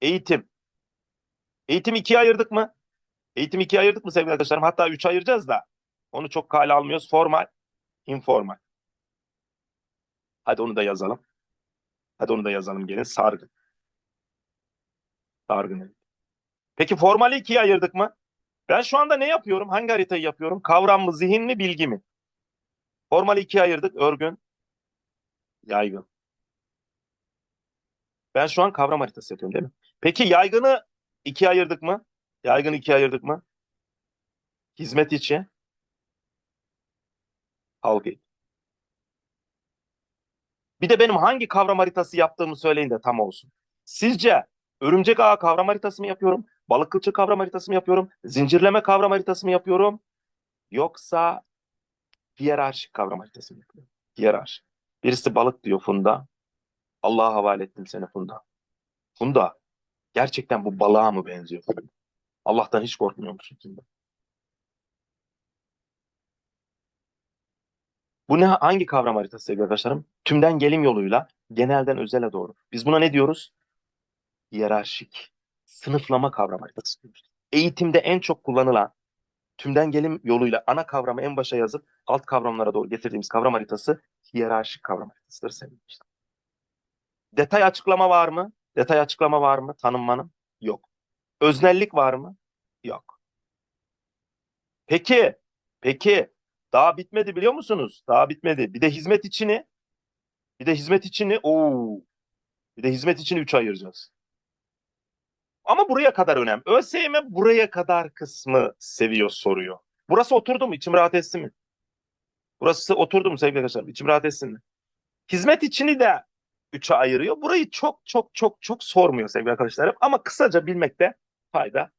Eğitim. Eğitim ikiye ayırdık mı? Eğitim ikiye ayırdık mı sevgili arkadaşlarım? Hatta üç ayıracağız da. Onu çok kale almıyoruz. Formal, informal. Hadi onu da yazalım. Hadi onu da yazalım gelin. Sargın. Sargın. Peki formali ikiye ayırdık mı? Ben şu anda ne yapıyorum? Hangi haritayı yapıyorum? Kavram mı, zihin mi, bilgi mi? Formali ikiye ayırdık. Örgün, yaygın. Ben şu an kavram haritası yapıyorum değil mi? Peki yaygını ikiye ayırdık mı? Yaygını ikiye ayırdık mı? Hizmet içi, halk eğitim. Bir de benim hangi kavram haritası yaptığımı söyleyin de tam olsun. Sizce örümcek ağı kavram haritası mı yapıyorum? Balık kılçığı kavram haritası mı yapıyorum? Zincirleme kavram haritası mı yapıyorum? Yoksa hiyerarşik kavram haritası mı yapıyorum? Hiyerarşik. Birisi balık diyor Funda. Allah'a havale ettim seni Funda. Funda gerçekten bu balığa mı benziyor? Allah'tan hiç korkmuyor musun? Bu ne hangi kavram haritası sevgili arkadaşlarım? Tümden gelim yoluyla genelden özele doğru. Biz buna ne diyoruz? Hiyerarşik, sınıflama kavram haritası. Eğitimde en çok kullanılan tümden gelim yoluyla ana kavramı en başa yazıp alt kavramlara doğru getirdiğimiz kavram haritası hiyerarşik kavram haritasıdır sevgili arkadaşlar. Detay açıklama var mı? Detay açıklama var mı? Tanımmanın? Yok. Öznellik var mı? Yok. Peki, peki daha bitmedi biliyor musunuz? Daha bitmedi. Bir de hizmet içini, bir de hizmet içini, ooo, bir de hizmet içini üç ayıracağız. Ama buraya kadar önemli. ÖSYM buraya kadar kısmı seviyor soruyor. Burası oturdu mu? İçim rahat etsin mi? Burası oturdu mu sevgili arkadaşlar? İçim rahat etsin mi? Hizmet içini de üçe ayırıyor. Burayı çok çok çok çok sormuyor sevgili arkadaşlarım. Ama kısaca bilmekte fayda